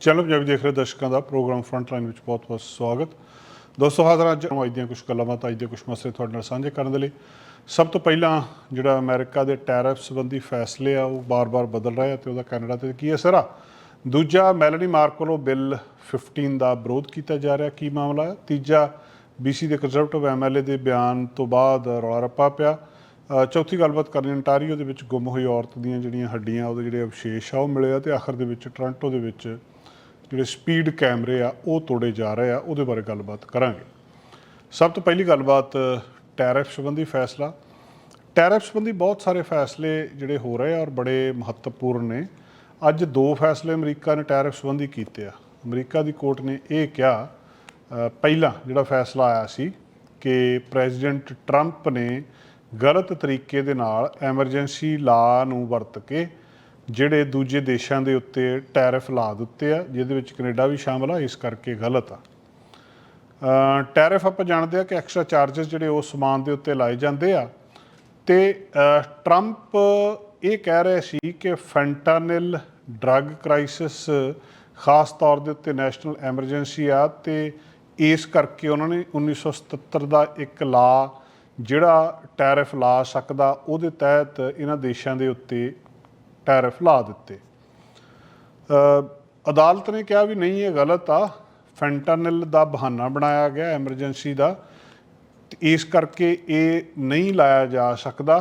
Channel Punjabi ਦੇਖ ਰਹੇ ਦਰਸ਼ਕਾਂ ਦਾ ਪ੍ਰੋਗਰਾਮ ਫਰੰਟ ਲਾਈਨ ਵਿੱਚ ਬਹੁਤ-ਬਹੁਤ ਸਵਾਗਤ। ਦੋਸਤੋ, ਹਾਜ਼ਰ ਅੱਜ ਅੱਜ ਦੀਆਂ ਕੁਝ ਗੱਲਾਂ ਬਾਤਾਂ, ਅੱਜ ਦੇ ਕੁਝ ਮਸਲੇ ਤੁਹਾਡੇ ਨਾਲ ਸਾਂਝੇ ਕਰਨ ਦੇ ਲਈ। ਸਭ ਤੋਂ ਪਹਿਲਾਂ ਜਿਹੜਾ ਅਮਰੀਕਾ ਦੇ ਟੈਰਿਫ ਸੰਬੰਧੀ ਫੈਸਲੇ ਆ, ਉਹ ਬਾਰ-ਬਾਰ ਬਦਲ ਰਹੇ ਆ ਤੇ ਉਹਦਾ ਕੈਨੇਡਾ ਤੇ ਕੀ ਅਸਰ ਆ? ਦੂਜਾ, ਮੈਲਨੀ ਮਾਰਕ ਵੱਲੋਂ ਬਿੱਲ 15 ਦਾ ਵਿਰੋਧ ਕੀਤਾ ਜਾ ਰਿਹਾ, ਕੀ ਮਾਮਲਾ ਹੈ ਤੀਜਾ ਬੀਸੀ ਦੇ ਕੰਜ਼ਰਵੇਟਿਵ ਐਮਐਲਏ ਦੇ ਬਿਆਨ ਤੋਂ ਬਾਅਦ ਰੌਲਾ ਰੱਪਾ ਪਿਆ। ਚੌਥੀ ਗੱਲਬਾਤ ਕਰਨੀ ਅੰਟਾਰੀਓ ਦੇ ਵਿੱਚ ਗੁੰਮ ਹੋਈ ਔਰਤ ਦੀਆਂ ਜਿਹੜੀਆਂ ਹੱਡੀਆਂ, ਉਹਦੇ ਜਿਹੜੇ ਅਵਸ਼ੇਸ਼ ਆ, ਉਹ ਮਿਲੇ ਆ ਤੇ ਆਖਰ ਦੇ ਵਿੱਚ ਟੋਰਾਂਟੋ ਦੇ ਵਿੱਚ ਜਿਹੜੇ ਸਪੀਡ ਕੈਮਰੇ ਆ ਉਹ ਤੋੜੇ ਜਾ ਰਹੇ ਆ ਉਹਦੇ ਬਾਰੇ ਗੱਲਬਾਤ ਕਰਾਂਗੇ। ਸਭ ਤੋਂ ਪਹਿਲੀ ਗੱਲਬਾਤ ਟੈਰਿਫ ਸੰਬੰਧੀ ਫੈਸਲਾ। ਟੈਰਿਫ ਸੰਬੰਧੀ ਬਹੁਤ ਸਾਰੇ ਫੈਸਲੇ ਜਿਹੜੇ ਹੋ ਰਹੇ ਆ ਔਰ ਬੜੇ ਮਹੱਤਵਪੂਰਨ ਨੇ। ਅੱਜ ਦੋ ਫੈਸਲੇ ਅਮਰੀਕਾ ਨੇ ਟੈਰਿਫ ਸੰਬੰਧੀ ਕੀਤੇ ਆ। ਅਮਰੀਕਾ ਦੀ ਕੋਰਟ ਨੇ ਇਹ ਕਿਹਾ ਅ, ਪਹਿਲਾਂ ਜਿਹੜਾ ਫੈਸਲਾ ਆਇਆ ਸੀ ਕਿ ਪ੍ਰੈਜ਼ੀਡੈਂਟ ਟਰੰਪ ਨੇ ਗਲਤ ਤਰੀਕੇ ਦੇ ਨਾਲ ਐਮਰਜੈਂਸੀ ਲਾ ਨੂੰ ਵਰਤ ਕੇ ਜਿਹੜੇ ਦੂਜੇ ਦੇਸ਼ਾਂ ਦੇ ਉੱਤੇ ਟੈਰਿਫ ਲਾ ਦਿੱਤੇ ਆ, ਜਿਹਦੇ ਵਿੱਚ ਕੈਨੇਡਾ ਵੀ ਸ਼ਾਮਲ ਆ, ਇਸ ਕਰਕੇ ਗਲਤ ਆ। ਟੈਰਿਫ ਆਪਾਂ ਜਾਣਦੇ ਆ ਕਿ ਐਕਸਟਰਾ ਚਾਰजेस ਜਿਹੜੇ ਉਸ ਸਮਾਨ ਦੇ ਉੱਤੇ ਲਾਏ ਜਾਂਦੇ ਆ। ਤੇ ਟਰੰਪ ਇਹ ਕਹਿ ਰਹੇ ਸੀ ਕਿ ਫੈਂਟਾਨਿਲ ਡਰੱਗ ਕ੍ਰਾਈਸਿਸ ਖਾਸ ਤੌਰ ਦੇ ਉੱਤੇ ਨੈਸ਼ਨਲ ਐਮਰਜੈਂਸੀ ਆ ਤੇ ਇਸ ਕਰਕੇ ਉਹਨਾਂ ਨੇ 1977 ਦਾ ਇੱਕ ਲਾ ਜਿਹੜਾ ਟੈਰਿਫ ਲਾ ਸਕਦਾ, ਉਹਦੇ ਤਹਿਤ ਇਹਨਾਂ ਦੇਸ਼ਾਂ ਦੇ ਉੱਤੇ ਟੈਰਿਫ ਲਾ ਦਿੱਤੇ। ਅਦਾਲਤ ਨੇ ਕਿਹਾ ਵੀ ਨਹੀਂ, ਇਹ ਗਲਤ ਆ। ਫੈਂਟਾਨਿਲ ਦਾ ਬਹਾਨਾ ਬਣਾਇਆ ਗਿਆ ਐਮਰਜੈਂਸੀ ਦਾ। ਇਸ ਕਰਕੇ ਇਹ ਨਹੀਂ ਲਾਇਆ ਜਾ ਸਕਦਾ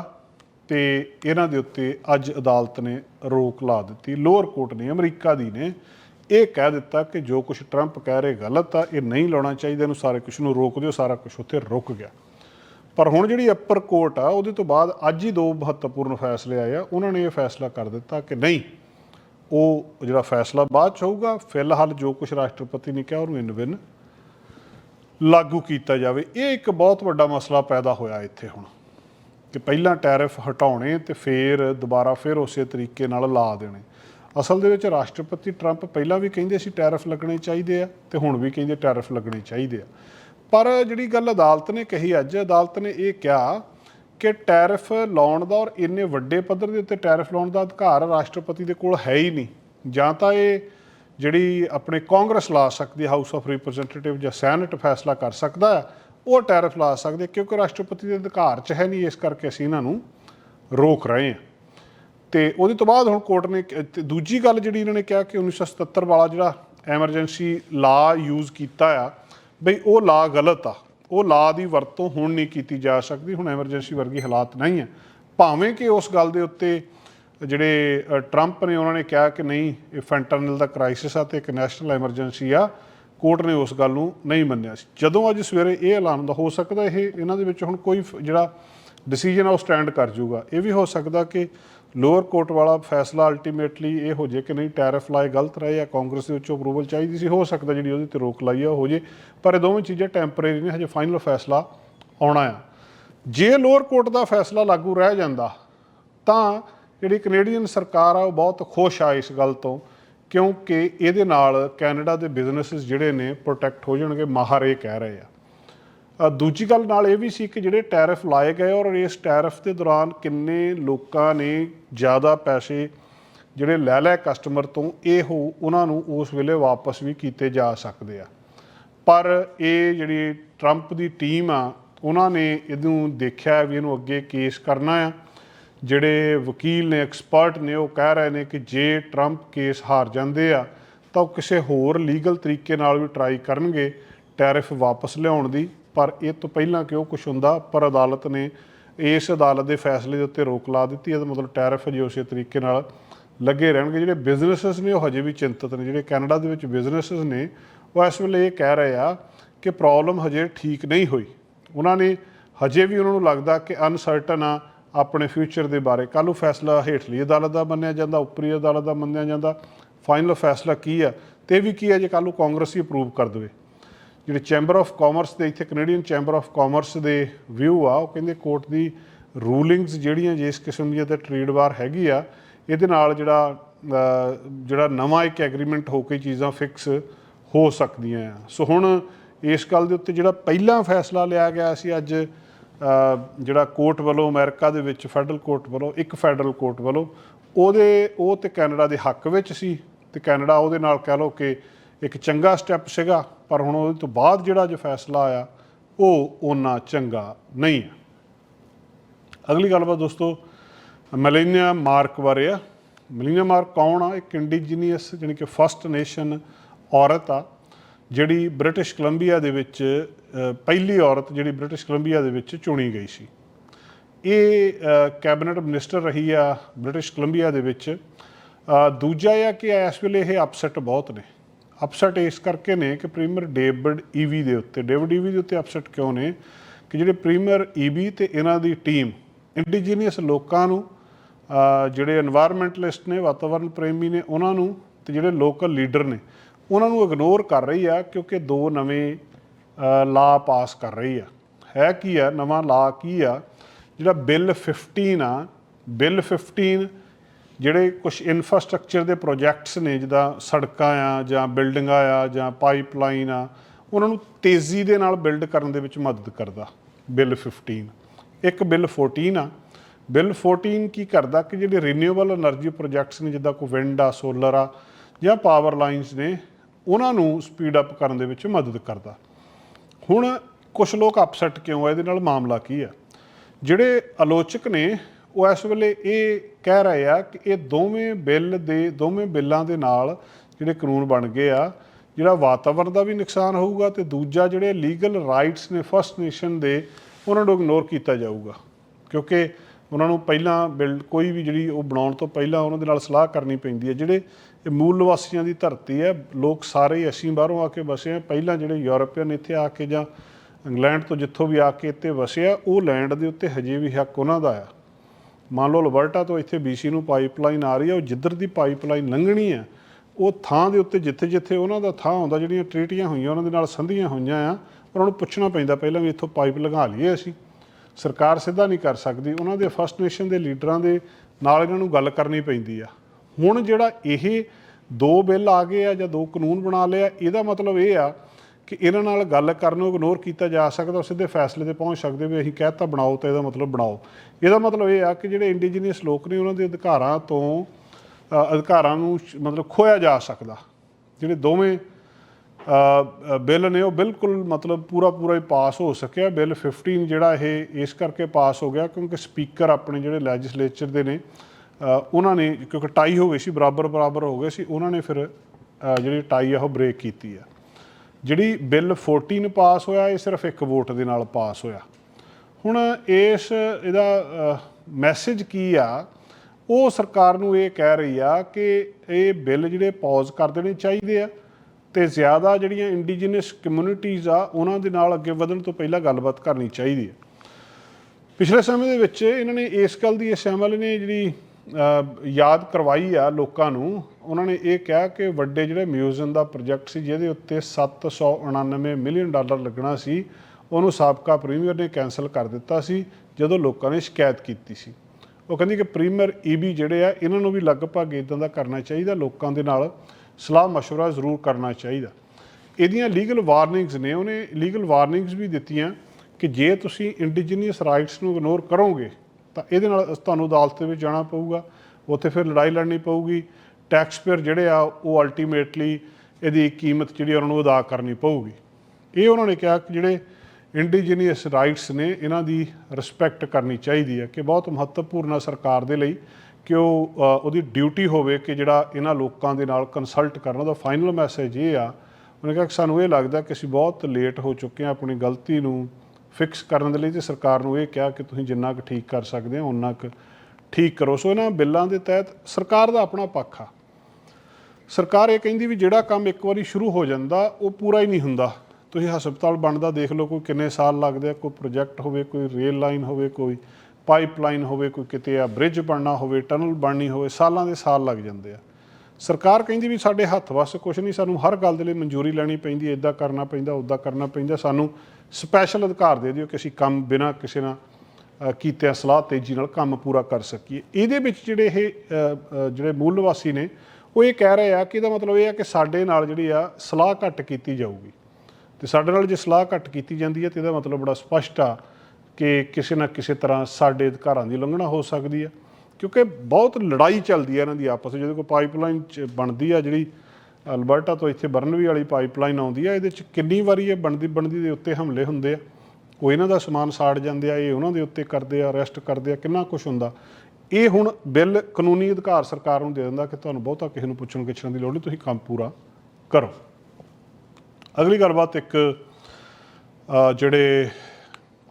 ਤੇ ਇਹਨਾਂ ਦੇ ਉੱਤੇ ਅੱਜ ਅਦਾਲਤ ਨੇ ਰੋਕ ਲਾ ਦਿੱਤੀ। ਲੋਅਰ ਕੋਰਟ ਨੇ, ਅਮਰੀਕਾ ਦੀ ਨੇ ਇਹ ਕਹਿ ਦਿੱਤਾ ਕਿ ਜੋ ਕੁਝ ਟਰੰਪ ਕਹਿ ਰਹੇ ਗਲਤ ਆ, ਇਹ ਨਹੀਂ ਲਾਉਣਾ ਚਾਹੀਦਾ, ਇਹਨੂੰ ਸਾਰੇ ਕੁਝ ਨੂੰ ਰੋਕ ਦਿਓ, ਸਾਰਾ ਕੁਝ ਉੱਥੇ ਰੁਕ ਗਿਆ। ਪਰ ਹੁਣ ਜਿਹੜੀ ਅੱਪਰ ਕੋਰਟ ਆ, ਉਹਦੇ ਤੋਂ ਬਾਅਦ ਅੱਜ ਹੀ ਦੋ ਮਹੱਤਵਪੂਰਨ ਫੈਸਲੇ ਆਏ ਆ। ਉਹਨਾਂ ਨੇ ਇਹ ਫੈਸਲਾ ਕਰ ਦਿੱਤਾ ਕਿ ਨਹੀਂ, ਉਹ ਜਿਹੜਾ ਫੈਸਲਾ ਬਾਅਦ ਚ ਹੋਊਗਾ, ਫਿਲਹਾਲ ਜੋ ਕੁਝ ਰਾਸ਼ਟਰਪਤੀ ਨੇ ਕਿਹਾ, ਉਹਨੂੰ ਇਨ ਬਿਨ ਲਾਗੂ ਕੀਤਾ ਜਾਵੇ। ਇਹ ਇੱਕ ਬਹੁਤ ਵੱਡਾ ਮਸਲਾ ਪੈਦਾ ਹੋਇਆ ਇੱਥੇ ਹੁਣ, ਕਿ ਪਹਿਲਾਂ ਟੈਰਿਫ ਹਟਾਉਣੇ ਤੇ ਫਿਰ ਦੁਬਾਰਾ ਫਿਰ ਉਸੇ ਤਰੀਕੇ ਨਾਲ ਲਾ ਦੇਣੇ। ਅਸਲ ਦੇ ਵਿੱਚ ਰਾਸ਼ਟਰਪਤੀ ਟਰੰਪ ਪਹਿਲਾਂ ਵੀ ਕਹਿੰਦੇ ਸੀ ਟੈਰਿਫ ਲੱਗਣੇ ਚਾਹੀਦੇ ਆ ਤੇ ਹੁਣ ਵੀ ਕਹਿੰਦੇ ਟੈਰਿਫ ਲੱਗਣੇ ਚਾਹੀਦੇ ਆ। ਪਰ ਜਿਹੜੀ ਗੱਲ ਅਦਾਲਤ ਨੇ ਕਹੀ ਅੱਜ, ਅਦਾਲਤ ਨੇ ਇਹ ਕਿਹਾ ਕਿ ਟੈਰਿਫ ਲਾਉਣ ਦਾ ਔਰ ਇੰਨੇ ਵੱਡੇ ਪੱਧਰ ਦੇ ਉੱਤੇ ਟੈਰਿਫ ਲਾਉਣ ਦਾ ਅਧਿਕਾਰ ਰਾਸ਼ਟਰਪਤੀ ਦੇ ਕੋਲ ਹੈ ਹੀ ਨਹੀਂ। ਜਾਂ ਤਾਂ ਇਹ ਜਿਹੜੀ ਆਪਣੇ ਕਾਂਗਰਸ ਲਾ ਸਕਦੀ ਹਾਊਸ ਆਫ ਰਿਪਰੈਜ਼ੈਂਟੇਟਿਵ ਜਾਂ ਸੈਨੇਟ ਫੈਸਲਾ ਕਰ ਸਕਦਾ ਹੈ, ਉਹ ਟੈਰਿਫ ਲਾ ਸਕਦੇ ਕਿਉਂਕਿ ਰਾਸ਼ਟਰਪਤੀ ਦੇ ਅਧਿਕਾਰ 'ਚ ਹੈ ਨਹੀਂ, ਇਸ ਕਰਕੇ ਅਸੀਂ ਇਹਨਾਂ ਨੂੰ ਰੋਕ ਰਹੇ ਹਾਂ। ਤੇ ਉਹਦੇ ਤੋਂ ਬਾਅਦ ਹੁਣ ਕੋਰਟ ਨੇ ਦੂਜੀ ਗੱਲ ਜਿਹੜੀ ਇਹਨਾਂ ਨੇ ਕਿਹਾ ਕਿ 1977 ਵਾਲਾ ਜਿਹੜਾ ਐਮਰਜੈਂਸੀ ਲਾ ਯੂਜ਼ ਕੀਤਾ ਆ ਬਈ ਉਹ ਲਾ ਗਲਤ ਆ। ਉਹ ਲਾ ਦੀ ਵਰਤੋਂ ਹੁਣ ਨਹੀਂ ਕੀਤੀ ਜਾ ਸਕਦੀ। ਹੁਣ ਐਮਰਜੈਂਸੀ ਵਰਗੀ ਹਾਲਾਤ ਨਹੀਂ ਹੈ। ਭਾਵੇਂ ਕਿ ਉਸ ਗੱਲ ਦੇ ਉੱਤੇ ਜਿਹੜੇ ਟਰੰਪ ਨੇ ਉਹਨਾਂ ਨੇ ਕਿਹਾ ਕਿ ਨਹੀਂ, ਇਹ ਫੈਂਟਨਲ ਦਾ ਕ੍ਰਾਈਸਿਸ ਆ ਤੇ ਇੱਕ ਨੈਸ਼ਨਲ ਐਮਰਜੈਂਸੀ ਆ, ਕੋਰਟ ਨੇ ਉਸ ਗੱਲ ਨੂੰ ਨਹੀਂ ਮੰਨਿਆ ਸੀ। ਜਦੋਂ ਅੱਜ ਸਵੇਰੇ ਇਹ ਐਲਾਨ ਦਾ ਹੋ ਸਕਦਾ, ਇਹ ਇਹਨਾਂ ਦੇ ਵਿੱਚ ਹੁਣ ਕੋਈ ਫ- ਜਿਹੜਾ ਡਿਸੀਜਨ ਆ ਉਹ ਸਟੈਂਡ ਕਰ ਜਾਊਗਾ। ਇਹ ਵੀ ਹੋ ਸਕਦਾ ਕਿ ਲੋਅਰ ਕੋਰਟ ਵਾਲਾ ਫੈਸਲਾ ਅਲਟੀਮੇਟਲੀ ਇਹ ਹੋ ਜੇ ਕਿ ਨਹੀਂ, ਟੈਰਿਫ ਲਾਏ ਗਲਤ ਰਹੇ ਜਾਂ ਕਾਂਗਰਸ ਦੇ ਵਿੱਚੋਂ ਅਪਰੂਵਲ ਚਾਹੀਦੀ ਸੀ, ਹੋ ਸਕਦਾ ਜਿਹੜੀ ਉਹਦੇ ਤੇ ਰੋਕ ਲਾਈ ਆ, ਉਹ ਹੋ ਜੇ। ਪਰ ਇਹ ਦੋਵੇਂ ਚੀਜ਼ਾਂ ਟੈਂਪਰੇਰੀ ਨੇ, ਹਜੇ ਫਾਈਨਲ ਫੈਸਲਾ ਆਉਣਾ ਆ। ਜੇ ਲੋਅਰ ਕੋਰਟ ਦਾ ਫੈਸਲਾ ਲਾਗੂ ਰਹਿ ਜਾਂਦਾ, ਤਾਂ ਜਿਹੜੀ ਕੈਨੇਡੀਅਨ ਸਰਕਾਰ ਆ, ਉਹ ਬਹੁਤ ਖੁਸ਼ ਆ ਇਸ ਗੱਲ ਤੋਂ, ਕਿਉਂਕਿ ਇਹਦੇ ਨਾਲ ਕੈਨੇਡਾ ਦੇ ਬਿਜ਼ਨੈਸਸ ਜਿਹੜੇ ਨੇ ਪ੍ਰੋਟੈਕਟ ਹੋ ਜਾਣਗੇ ਮਾਹਰ ਇਹ ਕਹਿ ਰਹੇ ਆ। ਦੂਜੀ ਗੱਲ ਨਾਲ ਇਹ ਵੀ ਸੀ ਕਿ ਜਿਹੜੇ ਟੈਰਿਫ ਲਾਏ ਗਏ ਔਰ ਇਸ ਟੈਰਿਫ ਦੇ ਦੌਰਾਨ ਕਿੰਨੇ ਲੋਕਾਂ ਨੇ ਜ਼ਿਆਦਾ ਪੈਸੇ ਜਿਹੜੇ ਲੈ ਲੈ ਕਸਟਮਰ ਤੋਂ, ਇਹ ਹੋ ਉਹਨਾਂ ਨੂੰ ਉਸ ਵੇਲੇ ਵਾਪਸ ਵੀ ਕੀਤੇ ਜਾ ਸਕਦੇ ਆ। ਪਰ ਇਹ ਜਿਹੜੀ ਟਰੰਪ ਦੀ ਟੀਮ ਆ, ਉਹਨਾਂ ਨੇ ਇਹਨੂੰ ਦੇਖਿਆ ਵੀ ਇਹਨੂੰ ਅੱਗੇ ਕੇਸ ਕਰਨਾ ਆ। ਜਿਹੜੇ ਵਕੀਲ ਨੇ, ਐਕਸਪਰਟ ਨੇ, ਉਹ ਕਹਿ ਰਹੇ ਨੇ ਕਿ ਜੇ ਟਰੰਪ ਕੇਸ ਹਾਰ ਜਾਂਦੇ ਆ, ਤਾਂ ਉਹ ਕਿਸੇ ਹੋਰ ਲੀਗਲ ਤਰੀਕੇ ਨਾਲ ਵੀ ਟਰਾਈ ਕਰਨਗੇ ਟੈਰਿਫ ਵਾਪਸ ਲਿਆਉਣ ਦੀ। ਪਰ ਇਹ ਤੋਂ ਪਹਿਲਾਂ ਕਿ ਉਹ ਕੁਝ ਹੁੰਦਾ, ਪਰ ਅਦਾਲਤ ਨੇ ਇਸ ਅਦਾਲਤ ਦੇ ਫੈਸਲੇ ਦੇ ਉੱਤੇ ਰੋਕ ਲਾ ਦਿੱਤੀ। ਇਹਦਾ ਮਤਲਬ ਟੈਰਿਫ ਹਜੇ ਉਸੇ ਤਰੀਕੇ ਨਾਲ ਲੱਗੇ ਰਹਿਣਗੇ। ਜਿਹੜੇ ਬਿਜ਼ਨੈਸਸ ਨੇ, ਉਹ ਹਜੇ ਵੀ ਚਿੰਤਤ ਨੇ। ਜਿਹੜੇ ਕੈਨੇਡਾ ਦੇ ਵਿੱਚ ਬਿਜ਼ਨੈਸਸ ਨੇ, ਉਹ ਇਸ ਵੇਲੇ ਇਹ ਕਹਿ ਰਹੇ ਆ ਕਿ ਪ੍ਰੋਬਲਮ ਹਜੇ ਠੀਕ ਨਹੀਂ ਹੋਈ। ਉਹਨਾਂ ਨੇ ਹਜੇ ਵੀ ਉਹਨਾਂ ਨੂੰ ਲੱਗਦਾ ਕਿ ਅਨਸਰਟਨ ਆ ਆਪਣੇ ਫਿਊਚਰ ਦੇ ਬਾਰੇ। ਕੱਲ੍ਹ ਨੂੰ ਫੈਸਲਾ ਹੇਠਲੀ ਅਦਾਲਤ ਦਾ ਮੰਨਿਆ ਜਾਂਦਾ, ਉੱਪਰੀ ਅਦਾਲਤ ਦਾ ਮੰਨਿਆ ਜਾਂਦਾ। ਫਾਈਨਲ ਫੈਸਲਾ ਕੀ ਆ, ਤੇ ਵੀ ਕੀ ਹੈ ਜੇ ਕੱਲ੍ਹ ਨੂੰ ਕਾਂਗਰਸ ਹੀ ਅਪਰੂਵ ਕਰ ਦੇਵੇ। ਜਿਹੜੇ ਚੈਂਬਰ ਆਫ ਕਾਮਰਸ ਦੇ, ਇੱਥੇ ਕੈਨੇਡੀਅਨ ਚੈਂਬਰ ਆਫ ਕਾਮਰਸ ਦੇ ਵਿਊ ਆ, ਉਹ ਕਹਿੰਦੇ ਕੋਰਟ ਦੀ ਰੂਲਿੰਗਸ ਜਿਹੜੀਆਂ ਜਿਸ ਕਿਸਮ ਦੀਆਂ ਤੇ ਟ੍ਰੇਡ ਵਾਰ ਹੈਗੀ ਆ, ਇਹਦੇ ਨਾਲ ਜਿਹੜਾ ਜਿਹੜਾ ਨਵਾਂ ਇੱਕ ਐਗਰੀਮੈਂਟ ਹੋ ਕੇ ਚੀਜ਼ਾਂ ਫਿਕਸ ਹੋ ਸਕਦੀਆਂ ਆ। ਸੋ ਹੁਣ ਇਸ ਗੱਲ ਦੇ ਉੱਤੇ ਜਿਹੜਾ ਪਹਿਲਾ ਫੈਸਲਾ ਲਿਆ ਗਿਆ ਸੀ ਅੱਜ ਜਿਹੜਾ ਕੋਰਟ ਵੱਲੋਂ ਅਮਰੀਕਾ ਦੇ ਵਿੱਚ ਫੈਡਰਲ ਕੋਰਟ ਵੱਲੋਂ, ਇੱਕ ਫੈਡਰਲ ਕੋਰਟ ਵੱਲੋਂ, ਉਹਦੇ, ਉਹ ਤੇ ਕੈਨੇਡਾ ਦੇ ਹੱਕ ਵਿੱਚ ਸੀ, ਤੇ ਕੈਨੇਡਾ ਉਹਦੇ ਨਾਲ ਕਹਿ ਲਓ ਕਿ ਇੱਕ ਚੰਗਾ ਸਟੈਪ ਸੀਗਾ। ਪਰ ਹੁਣ ਉਹਦੇ ਤੋਂ ਬਾਅਦ ਜਿਹੜਾ ਜੋ ਫੈਸਲਾ ਆਇਆ, ਉਹ ਉਹਨਾਂ ਚੰਗਾ ਨਹੀਂ ਹੈ। ਅਗਲੀ ਗੱਲਬਾਤ ਦੋਸਤੋ, ਮੈਲੀਨੀਆ ਮਾਰਕ ਬਾਰੇ ਆ। ਮੈਲੀਨੀਆ ਮਾਰਕ ਕੌਣ ਆ? ਇੱਕ ਇੰਡੀਜੀਨੀਅਸ ਜਾਣੀ ਕਿ ਫਸਟ ਨੇਸ਼ਨ ਔਰਤ ਆ, ਜਿਹੜੀ ਬ੍ਰਿਟਿਸ਼ ਕੋਲੰਬੀਆ ਦੇ ਵਿੱਚ ਪਹਿਲੀ ਔਰਤ ਜਿਹੜੀ ਬ੍ਰਿਟਿਸ਼ ਕੋਲੰਬੀਆ ਦੇ ਵਿੱਚ ਚੁਣੀ ਗਈ ਸੀ। ਇਹ ਕੈਬਨਿਟ ਮਿਨਿਸਟਰ ਰਹੀ ਆ ਬ੍ਰਿਟਿਸ਼ ਕੋਲੰਬੀਆ ਦੇ ਵਿੱਚ। ਦੂਜਾ ਇਹ ਆ ਕਿ ਇਸ ਵੇਲੇ ਇਹ ਅਪਸੈਟ ਬਹੁਤ ਨੇ। ਅਪਸੈਟ ਇਸ ਕਰਕੇ ਨੇ ਕਿ ਪ੍ਰੀਮੀਅਰ ਡੇਵਿਡ ਈਵੀ ਦੇ ਉੱਤੇ, ਡੇਵਿਡ ਈਵੀ ਦੇ ਉੱਤੇ ਅਪਸੈਟ ਕਿਉਂ ਨੇ? ਕਿ ਜਿਹੜੇ ਪ੍ਰੀਮੀਅਰ ਈਬੀ ਤੇ ਇਹਨਾਂ ਦੀ ਟੀਮ ਇੰਡੀਜੀਨੀਅਸ ਲੋਕਾਂ ਨੂੰ ਜਿਹੜੇ এনवायरमेंटਲਿਸਟ ਨੇ ਵਾਤਾਵਰਣ ਪ੍ਰੇਮੀ ਨੇ, ਉਹਨਾਂ ਨੂੰ ਤੇ ਜਿਹੜੇ ਲੋਕਲ ਲੀਡਰ ਨੇ, ਉਹਨਾਂ ਨੂੰ ਇਗਨੋਰ ਕਰ ਰਹੀ ਆ ਕਿਉਂਕਿ ਦੋ ਨਵੇਂ ਲਾ ਪਾਸ ਕਰ ਰਹੀ ਆ। ਹੈ ਕੀ ਆ? ਨਵਾਂ ਲਾ ਕੀ ਆ? ਜਿਹੜਾ ਬਿੱਲ 15 ਆ ਬਿੱਲ 15 ਜਿਹੜੇ ਕੁਝ ਇਨਫਰਾਸਟ੍ਰਕਚਰ ਦੇ ਪ੍ਰੋਜੈਕਟਸ ਨੇ, ਜਿੱਦਾਂ ਸੜਕਾਂ ਆ, ਜਾਂ ਬਿਲਡਿੰਗਾਂ ਆ, ਜਾਂ ਪਾਈਪਲਾਈਨ ਆ, ਉਹਨਾਂ ਨੂੰ ਤੇਜ਼ੀ ਦੇ ਨਾਲ ਬਿਲਡ ਕਰਨ ਦੇ ਵਿੱਚ ਮਦਦ ਕਰਦਾ ਬਿੱਲ 15 ਇੱਕ ਬਿੱਲ 14 ਆ। ਬਿੱਲ 14 ਕੀ ਕਰਦਾ ਕਿ ਜਿਹੜੇ ਰੀਨਿਊਏਬਲ એનર્ਜੀ ਪ੍ਰੋਜੈਕਟਸ ਨੇ, ਜਿੱਦਾਂ ਕੋਈ ਵਿੰਡ ਆ ਸੋਲਰ ਆ, ਜਾਂ ਪਾਵਰ ਲਾਈਨਸ ਨੇ, ਉਹਨਾਂ ਨੂੰ ਸਪੀਡ ਅਪ ਕਰਨ ਦੇ ਵਿੱਚ ਮਦਦ ਕਰਦਾ। ਹੁਣ ਕੁਝ ਲੋਕ ਅਪਸੈਟ ਕਿਉਂ ਆ? ਇਹਦੇ ਨਾਲ ਮਾਮਲਾ ਕੀ ਆ? ਜਿਹੜੇ ਆਲੋਚਕ ਨੇ ਉਹ ਇਸ ਵੇਲੇ ਇਹ ਕਹਿ ਰਹੇ ਆ ਕਿ ਇਹ ਦੋਵੇਂ ਬਿੱਲ ਦੇ, ਦੋਵੇਂ ਬਿੱਲਾਂ ਦੇ ਨਾਲ ਜਿਹੜੇ ਕਾਨੂੰਨ ਬਣ ਗਏ ਆ, ਜਿਹੜਾ ਵਾਤਾਵਰਣ ਦਾ ਵੀ ਨੁਕਸਾਨ ਹੋਊਗਾ ਤੇ ਦੂਜਾ ਜਿਹੜੇ ਲੀਗਲ ਰਾਈਟਸ ਨੇ, ਫਸਟ ਨੇਸ਼ਨ ਦੇ, ਉਹਨਾਂ ਨੂੰ ਇਗਨੋਰ ਕੀਤਾ ਜਾਊਗਾ। ਕਿਉਂਕਿ ਉਹਨਾਂ ਨੂੰ ਪਹਿਲਾਂ ਬਿਲਡ ਕੋਈ ਵੀ ਜਿਹੜੀ ਉਹ ਬਣਾਉਣ ਤੋਂ ਪਹਿਲਾਂ ਉਹਨਾਂ ਦੇ ਨਾਲ ਸਲਾਹ ਕਰਨੀ ਪੈਂਦੀ ਹੈ। ਜਿਹੜੇ ਇਹ ਮੂਲ ਨਿਵਾਸੀਆਂ ਦੀ ਧਰਤੀ ਹੈ, ਲੋਕ ਸਾਰੇ ਅਸੀਂ ਬਾਹਰੋਂ ਆ ਕੇ ਵਸੇ ਆ ਪਹਿਲਾਂ ਜਿਹੜੇ ਯੂਰਪੀਅਨ ਇੱਥੇ ਆ ਕੇ ਜਾਂ ਇੰਗਲੈਂਡ ਤੋਂ ਜਿੱਥੋਂ ਵੀ ਆ ਕੇ ਇੱਥੇ ਵਸੇ ਆ, ਉਹ ਲੈਂਡ ਦੇ ਉੱਤੇ ਹਜੇ ਵੀ ਹੱਕ ਉਹਨਾਂ ਦਾ ਆ। ਮੰਨ ਲਓ ਅਲਬਰਟਾ ਤੋਂ ਇੱਥੇ BC ਨੂੰ ਪਾਈਪਲਾਈਨ ਆ ਰਹੀ ਹੈ, ਉਹ ਜਿੱਧਰ ਦੀ ਪਾਈਪਲਾਈਨ ਲੰਘਣੀ ਆ ਉਹ ਥਾਂ ਦੇ ਉੱਤੇ ਜਿੱਥੇ ਜਿੱਥੇ ਉਹਨਾਂ ਦਾ ਥਾਂ ਹੁੰਦਾ, ਜਿਹੜੀਆਂ ਟ੍ਰੀਟੀਆਂ ਹੋਈਆਂ, ਉਹਨਾਂ ਦੇ ਨਾਲ ਸੰਧੀਆਂ ਹੋਈਆਂ ਆ, ਉਹਨਾਂ ਨੂੰ ਪੁੱਛਣਾ ਪੈਂਦਾ ਪਹਿਲਾਂ ਵੀ ਇੱਥੋਂ ਪਾਈਪ ਲਗਾ ਲਈਏ ਅਸੀਂ। ਸਰਕਾਰ ਸਿੱਧਾ ਨਹੀਂ ਕਰ ਸਕਦੀ, ਉਹਨਾਂ ਦੇ ਫਸਟ ਨੇਸ਼ਨ ਦੇ ਲੀਡਰਾਂ ਦੇ ਨਾਲ ਇਹਨਾਂ ਨੂੰ ਗੱਲ ਕਰਨੀ ਪੈਂਦੀ ਆ। ਹੁਣ ਜਿਹੜਾ ਇਹ ਦੋ ਬਿੱਲ ਆ ਗਏ ਆ ਜਾਂ ਦੋ ਕਾਨੂੰਨ ਬਣਾ ਲਿਆ ਇਹਦਾ ਮਤਲਬ ਇਹ ਆ ਕਿ ਇਹਨਾਂ ਨਾਲ ਗੱਲ ਕਰਨ ਨੂੰ ਇਗਨੋਰ ਕੀਤਾ ਜਾ ਸਕਦਾ ਉਹ ਸਿੱਧੇ ਫੈਸਲੇ ਤੇ ਪਹੁੰਚ ਸਕਦੇ ਵੀ ਅਸੀਂ ਕਹਿਤਾ ਬਣਾਓ ਤਾਂ ਇਹਦਾ ਮਤਲਬ ਬਣਾਓ। ਇਹਦਾ ਮਤਲਬ ਇਹ ਆ ਕਿ ਜਿਹੜੇ ਇੰਡੀਜੀਨੀਅਸ ਲੋਕ ਨੇ ਉਹਨਾਂ ਦੇ ਅਧਿਕਾਰਾਂ ਤੋਂ ਅਧਿਕਾਰਾਂ ਨੂੰ ਮਤਲਬ ਖੋਇਆ ਜਾ ਸਕਦਾ। ਜਿਹੜੇ ਦੋਵੇਂ ਬਿੱਲ ਨੇ ਉਹ ਬਿਲਕੁਲ ਮਤਲਬ ਪੂਰਾ ਪੂਰਾ ਹੀ ਪਾਸ ਹੋ ਸਕਿਆ। ਬਿੱਲ 15 ਜਿਹੜਾ ਇਹ, ਇਸ ਕਰਕੇ ਪਾਸ ਹੋ ਗਿਆ ਕਿਉਂਕਿ ਸਪੀਕਰ ਆਪਣੇ ਜਿਹੜੇ ਲੈਜਿਸਲੇਚਰ ਦੇ ਨੇ ਉਹਨਾਂ ਨੇ, ਕਿਉਂਕਿ ਟਾਈ ਹੋ ਗਈ ਸੀ ਬਰਾਬਰ ਬਰਾਬਰ ਹੋ ਗਏ ਸੀ, ਉਹਨਾਂ ਨੇ ਫਿਰ ਜਿਹੜੀ ਟਾਈ ਆ ਉਹ ਬ੍ਰੇਕ ਕੀਤੀ ਆ। ਜਿਹੜੀ ਬਿੱਲ 14 ਪਾਸ ਹੋਇਆ, ਇਹ ਸਿਰਫ ਇੱਕ ਵੋਟ ਦੇ ਨਾਲ ਪਾਸ ਹੋਇਆ। ਹੁਣ ਇਸ ਇਹਦਾ ਮੈਸੇਜ ਕੀ ਆ? ਉਹ ਸਰਕਾਰ ਨੂੰ ਇਹ ਕਹਿ ਰਹੀ ਆ ਕਿ ਇਹ ਬਿੱਲ ਜਿਹੜੇ ਪੌਜ਼ ਕਰ ਦੇਣੇ ਚਾਹੀਦੇ ਆ ਤੇ ਜ਼ਿਆਦਾ ਜਿਹੜੀਆਂ ਇੰਡੀਜੀਨਸ ਕਮਿਊਨਿਟੀਜ਼ ਆ, ਉਹਨਾਂ ਦੇ ਨਾਲ ਅੱਗੇ ਵਧਣ ਤੋਂ ਪਹਿਲਾਂ ਗੱਲਬਾਤ ਕਰਨੀ ਚਾਹੀਦੀ ਹੈ ਪਿਛਲੇ ਸਮੇਂ ਦੇ ਵਿੱਚ ਇਹਨਾਂ ਨੇ ਇਸ ਗੱਲ ਦੀ ਇਸ ਐਸਐਮਐਲ ਨੇ ਜਿਹੜੀ ਯਾਦ ਕਰਵਾਈ ਆ ਲੋਕਾਂ ਨੂੰ ਉਹਨਾਂ ਨੇ ਇਹ ਕਿਹਾ ਕਿ ਵੱਡੇ ਜਿਹੜੇ ਮਿਊਜ਼ੀਅਮ ਦਾ ਪ੍ਰੋਜੈਕਟ ਸੀ ਜਿਹਦੇ ਉੱਤੇ 799 ਮਿਲੀਅਨ ਡਾਲਰ ਲੱਗਣਾ ਸੀ ਉਹਨੂੰ ਸਾਬਕਾ ਪ੍ਰੀਮੀਅਰ ਨੇ ਕੈਨਸਲ ਕਰ ਦਿੱਤਾ ਸੀ ਜਦੋਂ ਲੋਕਾਂ ਨੇ ਸ਼ਿਕਾਇਤ ਕੀਤੀ ਸੀ ਉਹ ਕਹਿੰਦੀ ਕਿ ਪ੍ਰੀਮੀਅਰ ਈਬੀ ਜਿਹੜੇ ਆ ਇਹਨਾਂ ਨੂੰ ਵੀ ਲਗਭਗ ਇਦਾਂ ਦਾ ਕਰਨਾ ਚਾਹੀਦਾ ਲੋਕਾਂ ਦੇ ਨਾਲ ਸਲਾਹ مشورہ ਜ਼ਰੂਰ ਕਰਨਾ ਚਾਹੀਦਾ ਇਹਦੀਆਂ ਲੀਗਲ ਵਾਰਨਿੰਗਸ ਨੇ ਉਹਨੇ ਲੀਗਲ ਵਾਰਨਿੰਗਸ ਵੀ ਦਿੱਤੀਆਂ ਕਿ ਜੇ ਤੁਸੀਂ ਇੰਡੀਜੀਨੀਅਸ ਰਾਈਟਸ ਨੂੰ ਇਗਨੋਰ ਕਰੋਗੇ ਤਾਂ ਇਹਦੇ ਨਾਲ ਤੁਹਾਨੂੰ ਅਦਾਲਤ ਦੇ ਵਿੱਚ ਜਾਣਾ ਪਊਗਾ। ਉੱਥੇ ਫਿਰ ਲੜਾਈ ਲੜਨੀ ਪਊਗੀ। ਟੈਕਸ ਪੇਅਰ ਜਿਹੜੇ ਆ, ਉਹ ਅਲਟੀਮੇਟਲੀ ਇਹਦੀ ਕੀਮਤ ਜਿਹੜੀ ਉਹਨਾਂ ਨੂੰ ਅਦਾ ਕਰਨੀ ਪਊਗੀ। ਇਹ ਉਹਨਾਂ ਨੇ ਕਿਹਾ ਕਿ ਜਿਹੜੇ ਇੰਡੀਜੀਨੀਅਸ ਰਾਈਟਸ ਨੇ, ਇਹਨਾਂ ਦੀ ਰਿਸਪੈਕਟ ਕਰਨੀ ਚਾਹੀਦੀ ਹੈ ਕਿ ਬਹੁਤ ਮਹੱਤਵਪੂਰਨ ਆ ਸਰਕਾਰ ਦੇ ਲਈ ਕਿ ਉਹ ਉਹਦੀ ਡਿਊਟੀ ਹੋਵੇ ਕਿ ਜਿਹੜਾ ਇਹਨਾਂ ਲੋਕਾਂ ਦੇ ਨਾਲ ਕੰਸਲਟ ਕਰਨ। ਉਹਦਾ ਫਾਈਨਲ ਮੈਸੇਜ ਇਹ ਆ। ਉਹਨੇ ਕਿਹਾ ਕਿ ਸਾਨੂੰ ਇਹ ਲੱਗਦਾ ਕਿ ਅਸੀਂ ਬਹੁਤ ਲੇਟ ਹੋ ਚੁੱਕੇ ਹਾਂ ਆਪਣੀ ਗਲਤੀ ਨੂੰ ਫਿਕਸ ਕਰਨ ਦੇ ਲਈ ਤੇ ਸਰਕਾਰ ਨੂੰ ਇਹ ਕਿਹਾ ਕਿ ਤੁਸੀਂ ਜਿੰਨਾ ਕੁ ਠੀਕ ਕਰ ਸਕਦੇ ਹੋ ਉਨਾ ਕੁ ਠੀਕ ਕਰੋ। ਸੋ ਇਹਨਾਂ ਬਿੱਲਾਂ ਦੇ ਤਹਿਤ ਸਰਕਾਰ ਦਾ ਆਪਣਾ ਪੱਖ ਆ। ਸਰਕਾਰ ਇਹ ਕਹਿੰਦੀ ਵੀ ਜਿਹੜਾ ਕੰਮ ਇੱਕ ਵਾਰੀ ਸ਼ੁਰੂ ਹੋ ਜਾਂਦਾ, ਉਹ ਪੂਰਾ ਹੀ ਨਹੀਂ ਹੁੰਦਾ। ਤੁਸੀਂ ਹਸਪਤਾਲ ਬਣਦਾ ਦੇਖ ਲਓ, ਕੋਈ ਕਿੰਨੇ ਸਾਲ ਲੱਗਦੇ ਆ, ਕੋਈ ਪ੍ਰੋਜੈਕਟ ਹੋਵੇ, ਕੋਈ ਰੇਲ ਲਾਈਨ ਹੋਵੇ, ਕੋਈ ਪਾਈਪਲਾਈਨ ਹੋਵੇ, ਕੋਈ ਕਿਤੇ ਆ ਬ੍ਰਿਜ ਬਣਨਾ ਹੋਵੇ, ਟਨਲ ਬਣਨੀ ਹੋਵੇ, ਸਾਲਾਂ ਦੇ ਸਾਲ ਲੱਗ ਜਾਂਦੇ ਆ। ਸਰਕਾਰ ਕਹਿੰਦੀ ਵੀ ਸਾਡੇ ਹੱਥ ਵੱਸ ਕੁਝ ਨਹੀਂ, ਸਾਨੂੰ ਹਰ ਗੱਲ ਦੇ ਲਈ ਮਨਜ਼ੂਰੀ ਲੈਣੀ ਪੈਂਦੀ ਹੈ ਕਰਨਾ ਪੈਂਦਾ ਉਦਾਂ ਕਰਨਾ ਪੈਂਦਾ, ਸਾਨੂੰ ਸਪੈਸ਼ਲ ਅਧਿਕਾਰ ਦੇ ਦਿਓ ਕਿ ਅਸੀਂ ਕੰਮ ਬਿਨਾਂ ਕਿਸੇ ਨਾਲ ਕੀਤੇ ਸਲਾਹ ਤੇਜ਼ੀ ਨਾਲ ਕੰਮ ਪੂਰਾ ਕਰ ਸਕੀਏ। ਇਹਦੇ ਵਿੱਚ ਜਿਹੜੇ ਇਹ ਜਿਹੜੇ ਮੂਲ ਨਿਵਾਸੀ ਨੇ, ਉਹ ਇਹ ਕਹਿ ਰਹੇ ਆ ਕਿ ਇਹਦਾ ਮਤਲਬ ਇਹ ਆ ਕਿ ਸਾਡੇ ਨਾਲ ਜਿਹੜੀ ਆ ਸਲਾਹ ਘੱਟ ਕੀਤੀ ਜਾਊਗੀ। ਤੇ ਸਾਡੇ ਨਾਲ ਜੇ ਸਲਾਹ ਘੱਟ ਕੀਤੀ ਜਾਂਦੀ ਹੈ ਤੇ ਇਹਦਾ ਮਤਲਬ ਬੜਾ ਸਪਸ਼ਟ ਆ ਕਿ ਕਿਸੇ ਨਾ ਕਿਸੇ ਤਰ੍ਹਾਂ ਸਾਡੇ ਅਧਿਕਾਰਾਂ ਦੀ ਉਲੰਘਣਾ ਹੋ ਸਕਦੀ ਹੈ ਕਿਉਂਕਿ ਬਹੁਤ ਲੜਾਈ ਚੱਲਦੀ ਹੈ ਇਹਨਾਂ ਦੀ ਆਪਸ ਵਿੱਚ। ਜਦੋਂ ਕੋਈ ਪਾਈਪਲਾਈਨ ਚ ਬਣਦੀ ਆ ਜਿਹੜੀ ਅਲਬਰਟਾ ਤੋਂ ਇੱਥੇ ਬਰਨਵੀ ਵਾਲੀ ਪਾਈਪਲਾਈਨ ਆਉਂਦੀ ਆ ਇਹਦੇ ਚ ਕਿੰਨੀ ਵਾਰੀ ਇਹ ਬਣਦੀ ਬਣਦੀ ਦੇ ਉੱਤੇ ਹਮਲੇ ਹੁੰਦੇ ਆ? ਕੋਈ ਇਹਨਾਂ ਦਾ ਸਮਾਨ ਸਾੜ ਜਾਂਦੇ ਆ ਇਹ ਉਹਨਾਂ ਦੇ ਉੱਤੇ ਕਰਦੇ ਆ ਅਰੈਸਟ ਕਰਦੇ ਆ ਕਿੰਨਾ ਕੁਝ ਹੁੰਦਾ? ਇਹ ਹੁਣ ਬਿੱਲ ਕਾਨੂੰਨੀ ਅਧਿਕਾਰ ਸਰਕਾਰ ਨੂੰ ਦੇ ਦਿੰਦਾ ਕਿ ਤੁਹਾਨੂੰ ਬਹੁਤਾ ਕਿਸੇ ਨੂੰ ਪੁੱਛਣ ਗਿੱਛਣ ਦੀ ਲੋੜ ਨਹੀਂ ਤੁਸੀਂ ਕੰਮ ਪੂਰਾ ਕਰੋ। ਅਗਲੀ ਗੱਲਬਾਤ ਇੱਕ ਅ, ਜਿਹੜੇ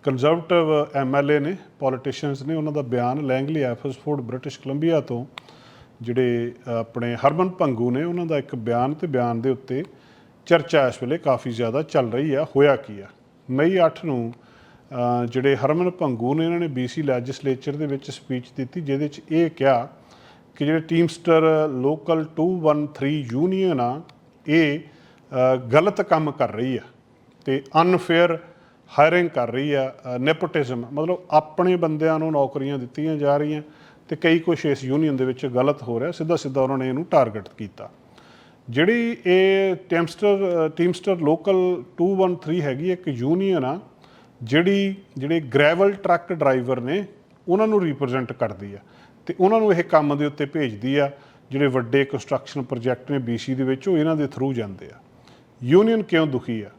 ਕੰਜ਼ਰਵੇਟਿਵ ਐਮਐਲਏ ਨੇ ਪੋਲੀਟੀਸ਼ੀਅਨਸ ਨੇ ਉਹਨਾਂ ਦਾ ਬਿਆਨ ਲੈਂਗਲੀ ਐਫਸਫੋਰਡ ਬ੍ਰਿਟਿਸ਼ ਕੋਲੰਬੀਆ ਤੋਂ ਜਿਹੜੇ ਆਪਣੇ ਹਰਮਨ ਭੰਗੂ ਨੇ, ਉਹਨਾਂ ਦਾ ਇੱਕ ਬਿਆਨ ਤੇ ਬਿਆਨ ਦੇ ਉੱਤੇ ਚਰਚਾ ਇਸ ਵੇਲੇ ਕਾਫੀ ਜ਼ਿਆਦਾ ਚੱਲ ਰਹੀ ਆ, ਹੋਇਆ ਕੀ ਆ? ਮਈ 8 ਨੂੰ ਜਿਹੜੇ ਹਰਮਨ ਭੰਗੂ ਨੇ, ਇਹਨਾਂ ਨੇ BC ਲੈਜਿਸਲੇਚਰ ਦੇ ਵਿੱਚ ਸਪੀਚ ਦਿੱਤੀ, ਜਿਹਦੇ ਵਿੱਚ ਇਹ ਕਿਹਾ ਕਿ ਜਿਹੜੇ ਟੀਮਸਟਰ ਲੋਕਲ 213 ਯੂਨੀਅਨ ਆ, ਇਹ ਗਲਤ ਕੰਮ ਕਰ ਰਹੀ ਆ ਤੇ ਅਨਫੇਅਰ ਹਾਇਰਿੰਗ ਕਰ ਰਹੀ ਆ ਨੈਪੋਟਿਜ਼ਮ ਮਤਲਬ ਆਪਣੇ ਬੰਦਿਆਂ ਨੂੰ ਨੌਕਰੀਆਂ ਦਿੱਤੀਆਂ ਜਾ ਰਹੀਆਂ। ਤੇ ਕਈ ਕੁਛ ਇਸ ਯੂਨੀਅਨ ਦੇ ਵਿੱਚ ਗਲਤ ਹੋ ਰਿਹਾ ਸਿੱਧਾ ਸਿੱਧਾ ਉਹਨਾਂ ਨੇ ਇਹਨੂੰ ਟਾਰਗੇਟ ਕੀਤਾ। ਜਿਹੜੀ ਇਹ ਟੈਮਸਟਰ ਟੀਮਸਟਰ ਲੋਕਲ 213 ਹੈਗੀ, ਇੱਕ ਯੂਨੀਅਨ ਆ, ਜਿਹੜੀ, ਜਿਹੜੇ ਗ੍ਰੈਵਲ ਟਰੱਕ ਡਰਾਈਵਰ ਨੇ, ਉਹਨਾਂ ਨੂੰ ਰਿਪਰੈਜ਼ੈਂਟ ਕਰਦੀ ਆ। ਤੇ ਉਹਨਾਂ ਨੂੰ ਇਹ ਕੰਮ ਦੇ ਉੱਤੇ ਭੇਜਦੀ ਆ, ਜਿਹੜੇ ਵੱਡੇ ਕੰਸਟਰਕਸ਼ਨ ਪ੍ਰੋਜੈਕਟ ਨੇ BC ਦੇ ਵਿੱਚ, ਉਹ ਇਹਨਾਂ ਦੇ ਥਰੂ ਜਾਂਦੇ ਆ। ਯੂਨੀਅਨ ਕਿਉਂ ਦੁਖੀ ਆ?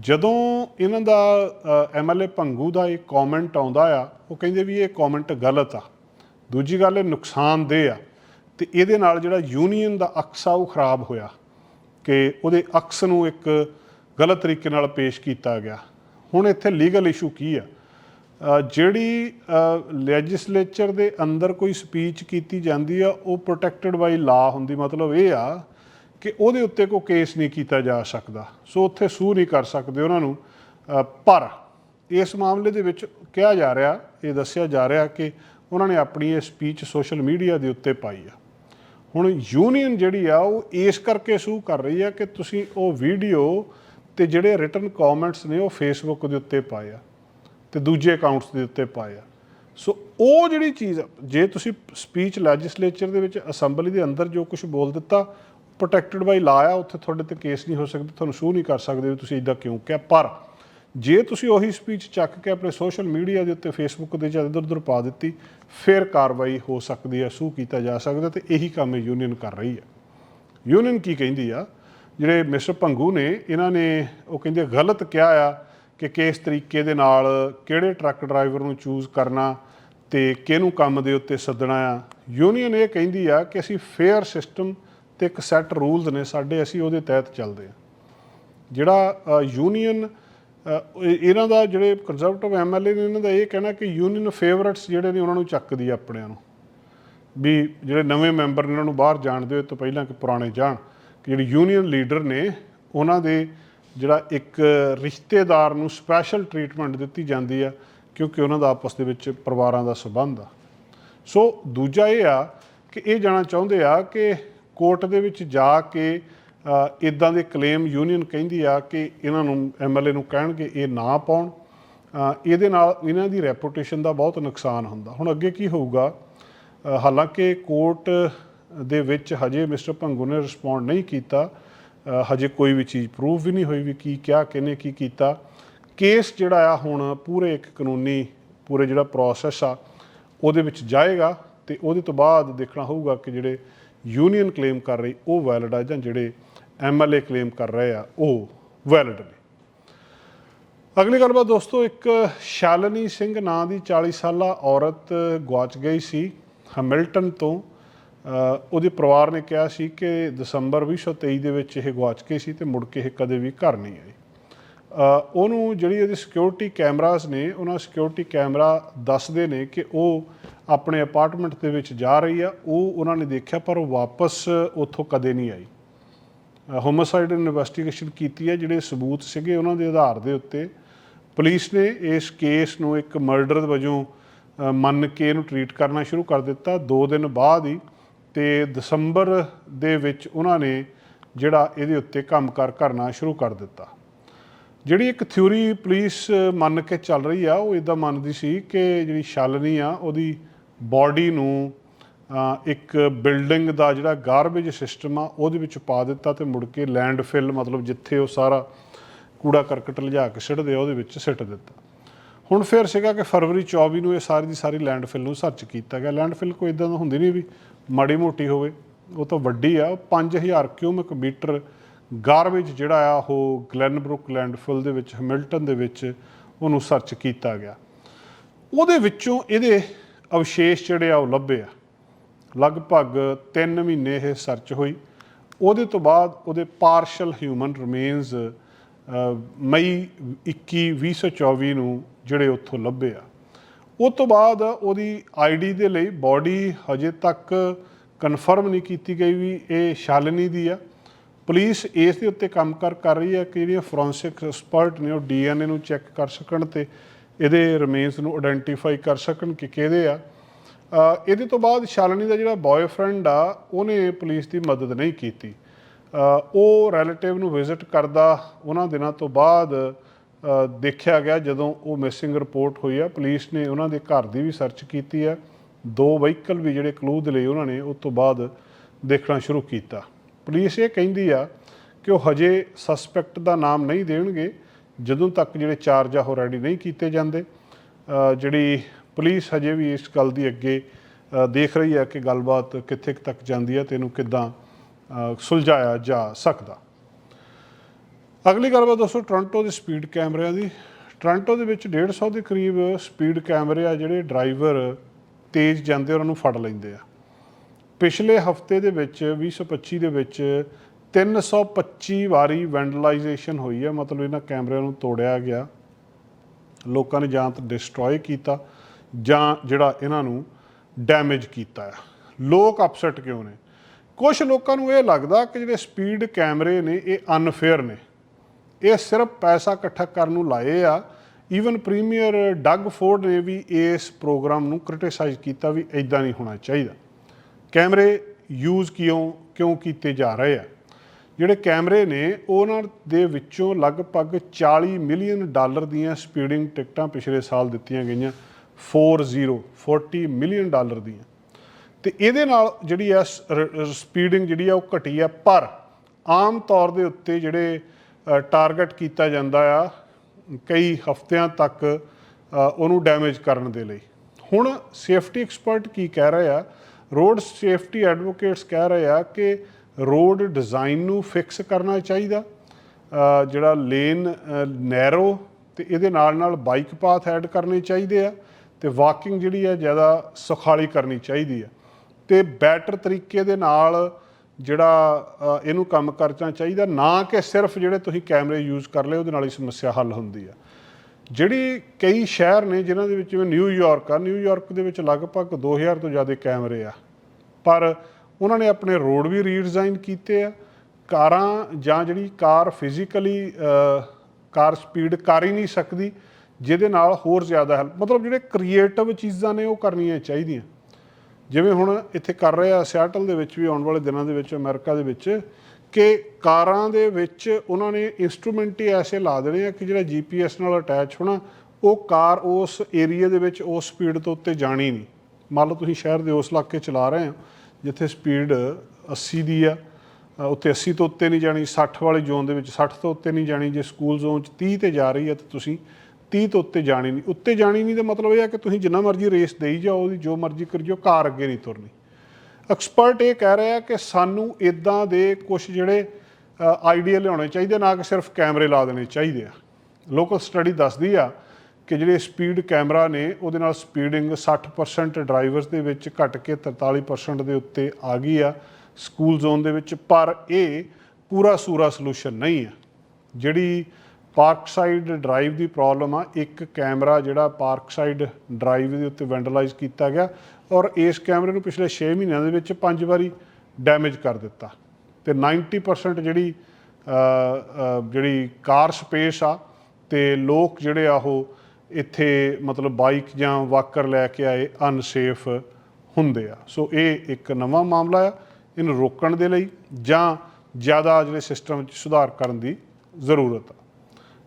ਜਦੋਂ ਇਹਨਾਂ ਦਾ ਐਮਐਲਏ ਭੰਗੂ ਦਾ ਇਹ ਕਮੈਂਟ ਆਉਂਦਾ ਆ, ਉਹ ਕਹਿੰਦੇ ਵੀ ਇਹ ਕਮੈਂਟ ਗਲਤ ਆ। ਦੂਜੀ ਗੱਲ ਇਹ ਨੁਕਸਾਨਦੇਹ ਆ ਤੇ ਇਹਦੇ ਨਾਲ ਜਿਹੜਾ ਯੂਨੀਅਨ ਦਾ ਅਕਸ ਆ, ਉਹ ਖਰਾਬ ਹੋਇਆ ਕਿ ਉਹਦੇ ਅਕਸ ਨੂੰ ਇੱਕ ਗਲਤ ਤਰੀਕੇ ਨਾਲ ਪੇਸ਼ ਕੀਤਾ ਗਿਆ। ਹੁਣ ਇੱਥੇ ਲੀਗਲ ਇਸ਼ੂ ਕੀ ਆ? ਜਿਹੜੀ ਲੈਜਿਸਲੇਚਰ ਦੇ ਅੰਦਰ ਕੋਈ ਸਪੀਚ ਕੀਤੀ ਜਾਂਦੀ ਆ, ਉਹ ਪ੍ਰੋਟੈਕਟਡ ਬਾਈ ਲਾ ਹੁੰਦੀ। ਮਤਲਬ ਇਹ ਆ ਕਿ ਉਹਦੇ ਉੱਤੇ ਕੋਈ ਕੇਸ ਨਹੀਂ ਕੀਤਾ ਜਾ ਸਕਦਾ। ਸੋ ਉੱਥੇ ਸੂ ਨਹੀਂ ਕਰ ਸਕਦੇ ਉਹਨਾਂ ਨੂੰ। ਪਰ ਇਸ ਮਾਮਲੇ ਦੇ ਵਿੱਚ ਕਿਹਾ ਜਾ ਰਿਹਾ, ਇਹ ਦੱਸਿਆ ਜਾ ਰਿਹਾ ਕਿ ਉਹਨਾਂ ਨੇ ਆਪਣੀ ਇਹ ਸਪੀਚ ਸੋਸ਼ਲ ਮੀਡੀਆ ਦੇ ਉੱਤੇ ਪਾਈ ਆ। ਹੁਣ ਯੂਨੀਅਨ ਜਿਹੜੀ ਆ ਉਹ ਇਸ ਕਰਕੇ ਸੂ ਕਰ ਰਹੀ ਆ ਕਿ ਤੁਸੀਂ ਉਹ ਵੀਡੀਓ ਤੇ ਜਿਹੜੇ ਰਿਟਨ ਕਮੈਂਟਸ ਨੇ ਉਹ ਫੇਸਬੁੱਕ ਦੇ ਉੱਤੇ ਪਾਏ ਆ ਤੇ ਦੂਜੇ ਅਕਾਊਂਟਸ ਦੇ ਉੱਤੇ ਪਾਏ ਆ। ਸੋ ਉਹ ਜਿਹੜੀ ਚੀਜ਼ ਆ, ਜੇ ਤੁਸੀਂ ਸਪੀਚ ਲੈਜਿਸਲੇਚਰ ਦੇ ਵਿੱਚ ਅਸੈਂਬਲੀ ਦੇ ਅੰਦਰ ਜੋ ਕੁਝ ਬੋਲ ਦਿੱਤਾ ਪ੍ਰੋਟੈਕਟਡ ਬਾਈ ਲਾ ਆ ਉੱਥੇ ਤੁਹਾਡੇ ਤੇ ਕੇਸ ਨਹੀਂ ਹੋ ਸਕਦਾ ਤੁਹਾਨੂੰ ਸੂ ਨਹੀਂ ਕਰ ਸਕਦੇ ਵੀ ਤੁਸੀਂ ਇਦਾਂ ਕਿਉਂ ਕਿਹਾ। ਪਰ ਜੇ ਤੁਸੀਂ ਉਹੀ ਸਪੀਚ ਚੱਕ ਕੇ ਆਪਣੇ ਸੋਸ਼ਲ ਮੀਡੀਆ ਦੇ ਉੱਤੇ ਫੇਸਬੁੱਕ ਦੇ ਜਾਂ ਇੱਧਰ ਉੱਧਰ ਪਾ ਦਿੱਤੀ, ਫਿਰ ਕਾਰਵਾਈ ਹੋ ਸਕਦੀ ਹੈ, ਸੂ ਕੀਤਾ ਜਾ ਸਕਦਾ ਤੇ ਇਹੀ ਕੰਮ ਯੂਨੀਅਨ ਕਰ ਰਹੀ ਹੈ। ਯੂਨੀਅਨ ਕੀ ਕਹਿੰਦੀ ਆ? ਜਿਹੜੇ ਮਿਸਟਰ ਭੰਗੂ ਨੇ, ਇਹਨਾਂ ਨੇ ਉਹ ਕਹਿੰਦੇ ਗਲਤ ਕਿਹਾ ਆ ਕਿ ਕਿਸ ਤਰੀਕੇ ਦੇ ਨਾਲ ਕਿਹੜੇ ਟਰੱਕ ਡਰਾਈਵਰ ਨੂੰ ਚੂਜ਼ ਕਰਨਾ ਤੇ ਕਿਹਨੂੰ ਕੰਮ ਦੇ ਉੱਤੇ ਸੱਦਣਾ ਆ। ਯੂਨੀਅਨ ਇਹ ਕਹਿੰਦੀ ਆ ਕਿ ਅਸੀਂ ਫੇਅਰ ਸਿਸਟਮ ਤੇ ਇੱਕ ਸੈੱਟ ਰੂਲਸ ਨੇ, ਸਾਡੇ ਅਸੀਂ ਉਹਦੇ ਤਹਿਤ ਚੱਲਦੇ ਆ। ਜਿਹੜਾ ਯੂਨੀਅਨ ਇਹਨਾਂ ਦਾ ਜਿਹੜੇ ਕੰਜ਼ਰਵੇਟਿਵ ਐਮਐਲਏ ਨੇ, ਇਹਨਾਂ ਦਾ ਇਹ ਕਹਿਣਾ ਕਿ ਯੂਨੀਅਨ ਫੇਵਰਿਟਸ ਜਿਹੜੇ ਨੇ, ਉਹਨਾਂ ਨੂੰ ਚੱਕਦੀ ਆ ਆਪਣਿਆਂ ਨੂੰ। ਵੀ ਜਿਹੜੇ ਨਵੇਂ ਮੈਂਬਰ ਨੇ ਉਹਨਾਂ ਨੂੰ ਬਾਹਰ ਜਾਣ ਦਿਓ ਤੋਂ ਪਹਿਲਾਂ ਕਿ ਪੁਰਾਣੇ ਜਾਣ। ਕਿ ਜਿਹੜੇ ਯੂਨੀਅਨ ਲੀਡਰ ਨੇ, ਉਹਨਾਂ ਦੇ ਜਿਹੜਾ ਇੱਕ ਰਿਸ਼ਤੇਦਾਰ ਨੂੰ ਸਪੈਸ਼ਲ ਟਰੀਟਮੈਂਟ ਦਿੱਤੀ ਜਾਂਦੀ ਆ, ਕਿਉਂਕਿ ਉਹਨਾਂ ਦਾ ਆਪਸ ਦੇ ਵਿੱਚ ਪਰਿਵਾਰਾਂ ਦਾ ਸਬੰਧ ਆ। ਸੋ ਦੂਜਾ ਇਹ ਆ ਕਿ ਇਹ ਜਾਣਾ ਚਾਹੁੰਦੇ ਆ ਕਿ ਕੋਰਟ ਦੇ ਵਿੱਚ ਜਾ ਕੇ ਇਦਾਂ ਦੇ ਕਲੇਮ ਯੂਨੀਅਨ ਕਹਿੰਦੀ ਆ ਕਿ ਇਹਨਾਂ ਨੂੰ ਐਮਐਲਏ ਨੂੰ ਕਹਿਣਗੇ ਇਹ ਨਾ ਪਾਉਣ ਇਹਦੇ ਨਾਲ ਇਹਨਾਂ ਦੀ ਰੈਪੂਟੇਸ਼ਨ ਦਾ ਬਹੁਤ ਨੁਕਸਾਨ ਹੁੰਦਾ। ਹੁਣ ਅੱਗੇ ਕੀ ਹੋਊਗਾ? ਹਾਲਾਂਕਿ ਕੋਰਟ ਦੇ ਵਿੱਚ ਹਜੇ ਮਿਸਟਰ ਭੰਗੂ ਨੇ ਰਿਸਪੌਂਡ ਨਹੀਂ ਕੀਤਾ ਹਜੇ ਕੋਈ ਵੀ ਚੀਜ਼ ਪ੍ਰੂਵ ਵੀ ਨਹੀਂ ਹੋਈ ਵੀ ਕੀ ਕਿਹਾ, ਕਿਹਨੇ ਕੀ ਕੀਤਾ। ਕੇਸ ਜਿਹੜਾ ਆ ਹੁਣ ਪੂਰੇ ਇੱਕ ਕਾਨੂੰਨੀ, ਪੂਰੇ ਜਿਹੜਾ ਪ੍ਰੋਸੈਸ ਆ, ਉਹਦੇ ਵਿੱਚ ਜਾਏਗਾ ਤੇ ਉਹਦੇ ਤੋਂ ਬਾਅਦ ਦੇਖਣਾ ਹੋਊਗਾ ਕਿ ਜਿਹੜੇ ਯੂਨੀਅਨ ਕਲੇਮ ਕਰ ਰਹੀ, ਉਹ ਵੈਲਿਡ ਆ ਜਾਂ ਜਿਹੜੇ ਐਮਐਲਏ ਕਲੇਮ ਕਰ ਰਹੇ ਆ, ਉਹ ਵੈਲਿਡ ਨੇ। ਅਗਲੀ ਗੱਲਬਾਤ ਦੋਸਤੋ, ਇੱਕ ਸ਼ਾਲਨੀ ਸਿੰਘ ਨਾਂ ਦੀ 40 ਸਾਲਾ ਔਰਤ ਗਵਾਚ ਗਈ ਸੀ ਹੈਮਿਲਟਨ ਤੋਂ। ਉਹਦੇ ਪਰਿਵਾਰ ਨੇ ਕਿਹਾ ਸੀ ਕਿ ਦਸੰਬਰ 2023 ਦੇ ਵਿੱਚ ਇਹ ਗਵਾਚ ਗਈ ਸੀ ਤੇ ਮੁੜ ਕੇ ਇਹ ਕਦੇ ਵੀ ਘਰ ਨਹੀਂ ਆਈ। ਉਹਨੂੰ ਜਿਹੜੀ ਉਹਦੀ ਸਿਕਿਉਰਿਟੀ ਕੈਮਰਾਸ ਨੇ, ਉਹਨਾਂ ਸਿਕਿਉਰਿਟੀ ਕੈਮਰਾ ਦੱਸਦੇ ਨੇ ਕਿ ਉਹ ਆਪਣੇ ਅਪਾਰਟਮੈਂਟ ਦੇ ਵਿੱਚ ਜਾ ਰਹੀ ਆ, ਉਹ ਉਹਨਾਂ ਨੇ ਦੇਖਿਆ ਪਰ ਉਹ ਵਾਪਸ ਉੱਥੋਂ ਕਦੇ ਨਹੀਂ ਆਈ। ਹੋਮਿਸਾਈਡ ਇਨਵੈਸਟੀਗੇਸ਼ਨ ਕੀਤੀ ਹੈ, ਜਿਹੜੇ ਸਬੂਤ ਸੀਗੇ ਉਹਨਾਂ ਦੇ ਆਧਾਰ ਦੇ ਉੱਤੇ। ਪੁਲਿਸ ਨੇ ਇਸ ਕੇਸ ਨੂੰ ਇੱਕ ਮਰਡਰ ਵਜੋਂ ਮੰਨ ਕੇ ਇਹਨੂੰ ਟਰੀਟ ਕਰਨਾ ਸ਼ੁਰੂ ਕਰ ਦਿੱਤਾ। 2 ਦਿਨ ਬਾਅਦ ਹੀ ਤੇ ਦਸੰਬਰ ਦੇ ਵਿੱਚ ਉਹਨਾਂ ਨੇ ਜਿਹੜਾ ਇਹਦੇ ਉੱਤੇ ਕੰਮਕਾਰ ਕਰਨਾ ਸ਼ੁਰੂ ਕਰ ਦਿੱਤਾ। ਜਿਹੜੀ ਇੱਕ ਥਿਊਰੀ ਪੁਲਿਸ ਮੰਨ ਕੇ ਚੱਲ ਰਹੀ ਆ, ਉਹ ਇਦਾਂ ਮੰਨਦੀ ਸੀ ਕਿ ਜਿਹੜੀ ਛਾਲਨੀ ਆ, ਉਹਦੀ ਬਾਡੀ ਨੂੰ ਇੱਕ ਬਿਲਡਿੰਗ ਦਾ ਜਿਹੜਾ ਗਾਰਬੇਜ ਸਿਸਟਮ ਆ, ਉਹਦੇ ਵਿੱਚ ਪਾ ਦਿੱਤਾ ਤੇ ਮੁੜ ਕੇ ਲੈਂਡਫਿਲ ਮਤਲਬ ਜਿੱਥੇ ਉਹ ਸਾਰਾ ਕੂੜਾ ਕਰਕਟ ਲਿਜਾ ਕੇ ਸਿੱਟਦੇ ਆ, ਉਹਦੇ ਵਿੱਚ ਸਿੱਟ ਦਿੱਤਾ। ਹੁਣ ਫਿਰ ਸੀਗਾ ਕਿ ਫਰਵਰੀ 24 ਨੂੰ ਇਹ ਸਾਰੀ ਦੀ ਸਾਰੀ ਲੈਂਡਫਿਲ ਨੂੰ ਸਰਚ ਕੀਤਾ ਗਿਆ। ਲੈਂਡਫਿਲ ਕੋਈ ਇਦਾਂ ਦਾ ਹੁੰਦੀ ਨਹੀਂ ਵੀ ਮਾੜੀ ਮੋਟੀ ਹੋਵੇ, ਉਹ ਤਾਂ ਵੱਡੀ ਆ। ਉਹ 5000 ਕਿਊਮਿਕ ਮੀਟਰ ਗਾਰਬੇਜ ਜਿਹੜਾ ਆ, ਉਹ ਗਲੈਨਬਰੁਕ ਲੈਂਡਫਿਲ ਦੇ ਵਿੱਚ ਹੈਮਿਲਟਨ ਦੇ ਵਿੱਚ ਉਹਨੂੰ ਸਰਚ ਕੀਤਾ ਗਿਆ। ਉਹਦੇ ਵਿੱਚੋਂ ਇਹਦੇ ਅਵਸ਼ੇਸ਼ ਜਿਹੜੇ ਆ, ਉਹ ਲੱਭੇ ਆ। ਲਗਭਗ 3 ਮਹੀਨੇ ਇਹ ਸਰਚ ਹੋਈ। ਉਹਦੇ ਤੋਂ ਬਾਅਦ ਉਹਦੇ ਪਾਰਸ਼ਲ ਹਿਊਮਨ ਰਿਮੇਨਸ ਮਈ 21 2024 ਨੂੰ ਜਿਹੜੇ ਉੱਥੋਂ ਲੱਭੇ ਆ। ਉਹ ਤੋਂ ਬਾਅਦ ਉਹਦੀ ਆਈਡੀ ਦੇ ਲਈ ਬਾਡੀ ਹਜੇ ਤੱਕ ਕਨਫਰਮ ਨਹੀਂ ਕੀਤੀ ਗਈ ਵੀ ਇਹ ਸ਼ਾਲਿਨੀ ਦੀ ਆ। ਪੁਲਿਸ ਇਸ ਦੇ ਉੱਤੇ ਕੰਮ ਕਰ ਕਰ ਰਹੀ ਹੈ ਕਿ ਜਿਹੜੀਆਂ ਫੋਰੈਂਸਿਕ ਐਕਸਪਰਟ ਨੇ ਉਹ ਡੀਐਨਏ ਨੂੰ ਚੈੱਕ ਕਰ ਸਕਣ ਤੇ ਇਹਦੇ ਰਿਮੇਨਸ ਨੂੰ ਆਇਡੈਂਟੀਫਾਈ ਕਰ ਸਕਣ ਕਿ ਕਿਹਦੇ ਆ। ਇਹਦੇ ਤੋਂ ਬਾਅਦ ਸ਼ਾਲਿਨੀ ਦਾ ਜਿਹੜਾ ਬॉयਫ੍ਰੈਂਡ ਆ, ਉਹਨੇ ਪੁਲਿਸ ਦੀ ਮਦਦ ਨਹੀਂ ਕੀਤੀ। ਉਹ ਰਿਲੇਟਿਵ ਨੂੰ ਵਿਜ਼ਿਟ ਕਰਦਾ, ਉਹਨਾਂ ਦਿਨਾਂ ਤੋਂ ਬਾਅਦ ਦੇਖਿਆ ਗਿਆ ਜਦੋਂ ਉਹ ਮਿਸਿੰਗ ਰਿਪੋਰਟ ਹੋਈ ਆ ਪੁਲਿਸ ਨੇ ਉਹਨਾਂ ਦੇ ਘਰ ਦੀ ਵੀ ਸਰਚ ਕੀਤੀ ਆ। ਦੋ ਵਹੀਕਲ ਵੀ ਜਿਹੜੇ ਕਲੂ ਦੇ ਲਈ ਉਹਨਾਂ ਨੇ ਉਸ ਤੋਂ ਬਾਅਦ ਦੇਖਣਾ ਸ਼ੁਰੂ ਕੀਤਾ। ਪੁਲਿਸ ਇਹ ਕਹਿੰਦੀ ਆ ਕਿ ਉਹ ਹਜੇ ਸਸਪੈਕਟ ਦਾ ਨਾਮ ਨਹੀਂ ਦੇਣਗੇ, ਜਦੋਂ ਤੱਕ ਜਿਹੜੇ ਚਾਰਜ ਆ ਉਹ ਰੈਡੀ ਨਹੀਂ ਕੀਤੇ ਜਾਂਦੇ। ਜਿਹੜੀ ਪੁਲਿਸ ਹਜੇ ਵੀ ਇਸ ਗੱਲ ਦੀ ਅੱਗੇ ਦੇਖ ਰਹੀ ਹੈ ਕਿ ਗੱਲਬਾਤ ਕਿੱਥੇ ਤੱਕ ਜਾਂਦੀ ਹੈ ਤੇ ਇਹਨੂੰ ਕਿੱਦਾਂ ਸੁਲਝਾਇਆ ਜਾ ਸਕਦਾ। ਅਗਲੀ ਗੱਲਬਾਤ ਦੋਸਤੋ ਟੋਰਾਂਟੋ ਦੇ ਸਪੀਡ ਕੈਮਰਿਆਂ ਦੀ। ਟੋਰਾਂਟੋ ਦੇ ਵਿੱਚ 150 ਦੇ ਕਰੀਬ ਸਪੀਡ ਕੈਮਰੇ ਆ ਜਿਹੜੇ ਡਰਾਈਵਰ ਤੇਜ਼ ਜਾਂਦੇ ਉਹਨਾਂ ਨੂੰ ਫੜ ਲੈਂਦੇ ਆ। ਪਿਛਲੇ ਹਫ਼ਤੇ ਦੇ ਵਿੱਚ 2025 ਦੇ ਵਿੱਚ 325 ਵਾਰੀ ਵੈਂਡਲਾਈਜੇਸ਼ਨ ਹੋਈ ਹੈ ਮਤਲਬ ਇਹਨਾਂ ਕੈਮਰਿਆਂ ਨੂੰ ਤੋੜਿਆ ਗਿਆ। ਲੋਕਾਂ ਨੇ ਜਾਂ ਤਾਂ ਡਿਸਟਰੋਏ ਕੀਤਾ ਜਾਂ ਜਿਹੜਾ ਇਹਨਾਂ ਨੂੰ ਡੈਮੇਜ ਕੀਤਾ ਆ। ਲੋਕ ਅਪਸੈਟ ਕਿਉਂ ਨੇ? ਕੁਝ ਲੋਕਾਂ ਨੂੰ ਇਹ ਲੱਗਦਾ ਕਿ ਜਿਹੜੇ ਸਪੀਡ ਕੈਮਰੇ ਨੇ, ਇਹ ਅਨਫੇਅਰ ਨੇ। ਇਹ ਸਿਰਫ ਪੈਸਾ ਇਕੱਠਾ ਕਰਨ ਨੂੰ ਲਾਏ ਆ। ਈਵਨ ਪ੍ਰੀਮੀਅਰ ਡੱਗ ਫੋਰਡ ਨੇ ਵੀ ਇਸ ਪ੍ਰੋਗਰਾਮ ਨੂੰ ਕ੍ਰਿਟਿਸਾਈਜ਼ ਕੀਤਾ ਵੀ ਇਦਾਂ ਨਹੀਂ ਹੋਣਾ ਚਾਹੀਦਾ। ਕੈਮਰੇ ਯੂਜ਼ ਕਿਉਂ ਕਿਉਂ ਕੀਤੇ ਜਾ ਰਹੇ ਆ? ਜਿਹੜੇ ਕੈਮਰੇ ਨੇ, ਉਹਨਾਂ ਦੇ ਵਿੱਚੋਂ ਲਗਭਗ 40 ਮਿਲੀਅਨ ਡਾਲਰ ਦੀਆਂ ਸਪੀਡਿੰਗ ਟਿਕਟਾਂ ਪਿਛਲੇ ਸਾਲ ਦਿੱਤੀਆਂ ਗਈਆਂ। 40 40 ਮਿਲੀਅਨ ਡਾਲਰ ਦੀਆਂ ਤੇ ਇਹਦੇ ਨਾਲ ਜਿਹੜੀ ਆ ਸਪੀਡਿੰਗ ਜਿਹੜੀ ਆ ਉਹ ਘਟੀ ਆ ਪਰ ਆਮ ਤੌਰ ਦੇ ਉੱਤੇ ਜਿਹੜੇ ਟਾਰਗੇਟ ਕੀਤਾ ਜਾਂਦਾ ਆ, ਕਈ ਹਫ਼ਤਿਆਂ ਤੱਕ ਉਹਨੂੰ ਡੈਮੇਜ ਕਰਨ ਦੇ ਲਈ। ਹੁਣ ਸੇਫਟੀ ਐਕਸਪਰਟ ਕੀ ਕਹਿ ਰਹੇ ਆ? ਰੋਡ ਸੇਫਟੀ ਐਡਵੋਕੇਟਸ ਕਹਿ ਰਹੇ ਆ ਕਿ ਰੋਡ ਡਿਜ਼ਾਈਨ ਨੂੰ ਫਿਕਸ ਕਰਨਾ ਚਾਹੀਦਾ। ਜਿਹੜਾ ਲੇਨ ਨੈਰੋ ਤੇ ਇਹਦੇ ਨਾਲ ਨਾਲ ਬਾਈਕ ਪਾਥ ਐਡ ਕਰਨੇ ਚਾਹੀਦੇ ਆ। ਤੇ ਵਾਕਿੰਗ ਜਿਹੜੀ ਆ ਜ਼ਿਆਦਾ ਸੁਖਾਲੀ ਕਰਨੀ ਚਾਹੀਦੀ ਆ ਤੇ ਬੈਟਰ ਤਰੀਕੇ ਦੇ ਨਾਲ ਜਿਹੜਾ ਇਹਨੂੰ ਕੰਮ ਕਰਨਾ ਚਾਹੀਦਾ, ਨਾ ਕਿ ਸਿਰਫ ਜਿਹੜੇ ਤੁਸੀਂ ਕੈਮਰੇ ਯੂਜ਼ ਕਰ ਲਏ, ਉਹਦੇ ਨਾਲ ਹੀ ਸਮੱਸਿਆ ਹੱਲ ਹੁੰਦੀ ਆ ਜਿਹੜੀ ਕਈ ਸ਼ਹਿਰ ਨੇ ਜਿਨ੍ਹਾਂ ਦੇ ਵਿੱਚ, ਜਿਵੇਂ ਨਿਊਯਾਰਕ ਆ ਨਿਊਯਾਰਕ ਦੇ ਵਿੱਚ ਲਗਭਗ 2000 ਤੋਂ ਜ਼ਿਆਦਾ ਕੈਮਰੇ ਆ। ਪਰ ਉਹਨਾਂ ਨੇ ਆਪਣੇ ਰੋਡ ਵੀ ਰੀਡਿਜ਼ਾਈਨ ਕੀਤੇ ਆ। ਕਾਰਾਂ ਜਾਂ ਜਿਹੜੀ ਕਾਰ ਫਿਜ਼ੀਕਲੀ ਕਾਰ ਸਪੀਡ ਕਰ ਹੀ ਨਹੀਂ ਸਕਦੀ। ਜਿਹਦੇ ਨਾਲ ਹੋਰ ਜ਼ਿਆਦਾ ਹੈਲਪ ਮਤਲਬ ਜਿਹੜੇ ਕ੍ਰੀਏਟਿਵ ਚੀਜ਼ਾਂ ਨੇ ਉਹ ਕਰਨੀਆਂ ਚਾਹੀਦੀਆਂ। ਜਿਵੇਂ ਹੁਣ ਇੱਥੇ ਕਰ ਰਿਹਾ ਸਿਆਟਲ ਦੇ ਵਿੱਚ ਵੀ ਆਉਣ ਵਾਲੇ ਦਿਨਾਂ ਦੇ ਵਿੱਚ ਅਮਰੀਕਾ ਦੇ ਵਿੱਚ ਕਿ ਕਾਰਾਂ ਦੇ ਵਿੱਚ ਉਹਨਾਂ ਨੇ ਇਨਸਟਰੂਮੈਂਟ ਹੀ ਐਸੇ ਲਾ ਦੇਣੇ ਆ ਕਿ ਜਿਹੜਾ ਜੀਪੀਐਸ ਨਾਲ ਅਟੈਚ ਹੋਣਾ ਉਹ ਕਾਰ ਉਸ ਏਰੀਆ ਦੇ ਵਿੱਚ ਉਸ ਸਪੀਡ ਤੋਂ ਉੱਤੇ ਜਾਣੀ ਨਹੀਂ। ਮੰਨ ਲਓ ਤੁਸੀਂ ਸ਼ਹਿਰ ਦੇ ਉਸ ਇਲਾਕੇ ਚਲਾ ਰਹੇ ਹੋ ਜਿੱਥੇ ਸਪੀਡ 80 ਦੀ ਆ ਅ, ਉੱਤੇ 80 ਤੋਂ ਉੱਤੇ ਨਹੀਂ ਜਾਣੀ 60 ਵਾਲੇ ਜ਼ੋਨ ਦੇ ਵਿੱਚ 60 ਤੋਂ ਉੱਤੇ ਨਹੀਂ ਜਾਣੀ ਜੇ ਸਕੂਲ ਜ਼ੋਨ 'ਚ 30 ਤੇ ਜਾ ਰਹੀ ਹੈ ਤਾਂ ਤੁਸੀਂ 30 ਤੋਂ ਉੱਤੇ ਜਾਣੀ ਨਹੀਂ। ਉੱਤੇ ਜਾਣੀ ਨਹੀਂ ਦਾ ਮਤਲਬ ਇਹ ਹੈ ਕਿ ਤੁਸੀਂ ਜਿੰਨਾ ਮਰਜ਼ੀ ਰੇਸ ਦੇਈ ਜਾਓ, ਉਹਦੀ ਜੋ ਮਰਜ਼ੀ ਕਰੀ ਜਾਓ, ਕਾਰ ਅੱਗੇ ਨਹੀਂ ਤੁਰਨੀ। ਐਕਸਪਰਟ ਇਹ ਕਹਿ ਰਿਹਾ ਕਿ ਸਾਨੂੰ ਇਦਾਂ ਦੇ ਕੁਝ ਜਿਹੜੇ ਆਈਡੀਆ ਲਿਆਉਣੇ ਚਾਹੀਦੇ ਨਾ ਕਿ ਸਿਰਫ ਕੈਮਰੇ ਲਾ ਦੇਣੇ ਚਾਹੀਦੇ ਆ। ਲੋਕਲ ਸਟੱਡੀ ਦੱਸਦੀ ਆ ਕਿ ਜਿਹੜੇ ਸਪੀਡ ਕੈਮਰਾ ਨੇ, ਉਹਦੇ ਨਾਲ ਸਪੀਡਿੰਗ 60% ਡਰਾਈਵਰਸ ਦੇ ਵਿੱਚ ਘਟ ਕੇ 43% ਦੇ ਉੱਤੇ ਆ ਗਈ ਆ। ਸਕੂਲ ਜ਼ੋਨ ਦੇ ਵਿੱਚ, ਪਰ ਇਹ ਪੂਰਾ ਸੂਰਾ ਸੋਲੂਸ਼ਨ ਨਹੀਂ ਆ। ਜਿਹੜੀ ਪਾਰਕ ਸਾਈਡ ਡਰਾਈਵ ਦੀ ਪ੍ਰੋਬਲਮ ਆ। ਇੱਕ ਕੈਮਰਾ ਜਿਹੜਾ ਪਾਰਕ ਸਾਈਡ ਡਰਾਈਵ ਦੇ ਉੱਤੇ ਵੈਂਡਲਾਈਜ਼ ਕੀਤਾ ਗਿਆ ਔਰ ਇਸ ਕੈਮਰੇ ਨੂੰ ਪਿਛਲੇ 6 ਮਹੀਨਿਆਂ ਦੇ ਵਿੱਚ ਪੰਜ ਵਾਰੀ ਡੈਮੇਜ ਕਰ ਦਿੱਤਾ। ਤੇ 90% ਜਿਹੜੀ ਜਿਹੜੀ ਕਾਰ ਸਪੇਸ ਆ ਤੇ ਲੋਕ ਜਿਹੜੇ ਆ ਉਹ ਇੱਥੇ ਮਤਲਬ ਬਾਈਕ ਜਾਂ ਵਾਕਰ ਲੈ ਕੇ ਆਏ ਅਨਸੇਫ ਹੁੰਦੇ ਆ। ਸੋ ਇਹ ਇੱਕ ਨਵਾਂ ਮਾਮਲਾ ਆ ਇਹਨੂੰ ਰੋਕਣ ਦੇ ਲਈ ਜਾਂ ਜ਼ਿਆਦਾ ਜਿਹੜੇ ਸਿਸਟਮ ਵਿੱਚ ਸੁਧਾਰ ਕਰਨ ਦੀ ਜ਼ਰੂਰਤ ਆ।